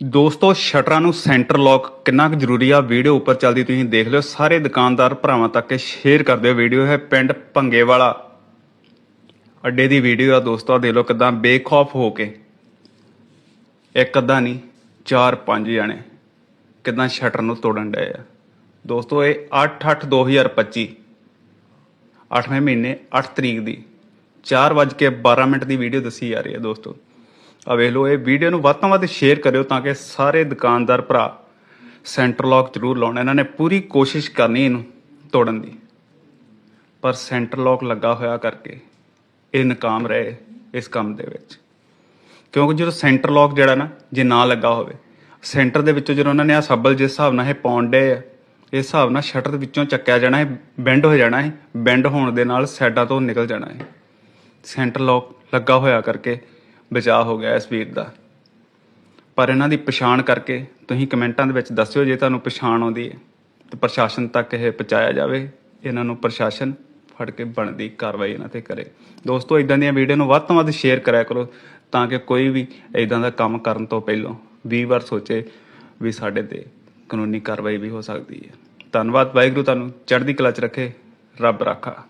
ਦੋਸਤੋ, ਸ਼ਟਰਾਂ ਨੂੰ centre lock ਕਿੰਨਾ ਕੁ ਜ਼ਰੂਰੀ ਆ? ਵੀਡੀਓ ਉੱਪਰ ਚੱਲਦੀ ਤੁਸੀਂ ਦੇਖ ਲਿਓ। ਸਾਰੇ ਦੁਕਾਨਦਾਰ ਭਰਾਵਾਂ ਤੱਕ ਸ਼ੇਅਰ ਕਰ ਦਿਓ। ਵੀਡੀਓ ਹੈ ਪਿੰਡ ਭੰਗੇ ਵਾਲਾ ਅੱਡੇ ਦੀ ਵੀਡੀਓ ਆ ਦੋਸਤੋ ਦੇਖ ਲਓ ਕਿਦਾਂ ਬੇਖੌਫ ਹੋ ਕੇ। ਇੱਕ ਅੱਧਾ ਨਹੀਂ, ਚਾਰ ਪੰਜ ਜਣੇ ਕਿਦਾਂ ਸ਼ਟਰ ਨੂੰ ਤੋੜਨ ਡਏ ਆ। ਦੋਸਤੋ, ਇਹ 8/8/2025 8ਵੇਂ ਮਹੀਨੇ 8 ਤਰੀਕ ਦੀ 4:12 ਮਿੰਟ ਦੀ ਵੀਡੀਓ ਦੱਸੀ ਜਾ ਰਹੀ ਹੈ ਦੋਸਤੋ। ਆ ਵੇਖ ਲਓ, ਇਹ ਵੀਡੀਓ ਨੂੰ ਵੱਧ ਤੋਂ ਵੱਧ ਸ਼ੇਅਰ ਕਰਿਓ ਤਾਂ ਕਿ ਸਾਰੇ ਦੁਕਾਨਦਾਰ ਭਰਾ ਸੈਂਟਰ ਲੌਕ ਜ਼ਰੂਰ ਲਾਉਣ। ਇਹਨਾਂ ਨੇ ਪੂਰੀ ਕੋਸ਼ਿਸ਼ ਕਰਨੀ ਇਹਨੂੰ ਤੋੜਨ ਦੀ। ਪਰ ਸੈਂਟਰ ਲੌਕ ਲੱਗਾ ਹੋਇਆ ਕਰਕੇ ਇਹ ਨਾਕਾਮ ਰਹੇ ਇਸ ਕੰਮ ਦੇ ਵਿੱਚ। ਕਿਉਂਕਿ ਜਦੋਂ ਸੈਂਟਰ ਲੌਕ ਜਿਹੜਾ ਨਾ, ਜੇ ਨਾ ਲੱਗਾ ਹੋਵੇ ਸੈਂਟਰ ਦੇ ਵਿੱਚੋਂ ਜਦੋਂ ਉਹਨਾਂ ਨੇ ਆ ਸੱਬਲ ਜਿਸ ਹਿਸਾਬ ਨਾਲ ਇਹ ਪਾਉਂਦੇ ਆ, ਇਸ ਹਿਸਾਬ ਨਾਲ ਸ਼ਟਰ ਦੇ ਵਿੱਚੋਂ ਚੱਕਿਆ ਜਾਣਾ ਹੈ ਬੈਂਡ ਹੋ ਜਾਣਾ ਹੈ ਬੈਂਡ ਹੋਣ ਦੇ ਨਾਲ ਸਾਈਡਾਂ ਤੋਂ ਨਿਕਲ ਜਾਣਾ ਹੈ। ਸੈਂਟਰ ਲੌਕ ਲੱਗਾ ਹੋਇਆ ਕਰਕੇ ਬਚਾਅ ਹੋ ਗਿਆ ਇਸ ਵੀਰ ਦਾ। ਪਰ ਇਹਨਾਂ ਦੀ ਪਛਾਣ ਕਰਕੇ ਤੁਸੀਂ ਕਮੈਂਟਾਂ ਦੇ ਵਿੱਚ ਦੱਸਿਓ ਜੇ ਤੁਹਾਨੂੰ ਪਛਾਣ ਆਉਂਦੀ ਹੈ। ਤੇ ਪ੍ਰਸ਼ਾਸਨ ਤੱਕ ਇਹ ਪਹੁੰਚਾਇਆ ਜਾਵੇ, ਇਹਨਾਂ ਨੂੰ ਪ੍ਰਸ਼ਾਸਨ ਫੜ ਕੇ ਬਣਦੀ ਕਾਰਵਾਈ ਇਹਨਾਂ ਤੇ ਕਰੇ। ਦੋਸਤੋ ਇਦਾਂ ਦੀਆਂ ਵੀਡੀਓ ਨੂੰ ਵੱਧ ਤੋਂ ਵੱਧ ਸ਼ੇਅਰ ਕਰਿਆ ਕਰੋ ਤਾਂ ਕਿ ਕੋਈ ਵੀ ਇਦਾਂ ਦਾ ਕੰਮ ਕਰਨ ਤੋਂ ਪਹਿਲਾਂ 20 ਵਾਰ ਸੋਚੇ ਵੀ ਸਾਡੇ ਤੇ ਕਾਨੂੰਨੀ ਕਾਰਵਾਈ ਵੀ ਹੋ ਸਕਦੀ ਹੈ। ਧੰਨਵਾਦ, ਵਾਹਿਗੁਰੂ ਤੁਹਾਨੂੰ, ਚੜ੍ਹਦੀ ਕਲਾ ਚ ਰੱਖੇ, ਰੱਬ ਰਾਖਾ।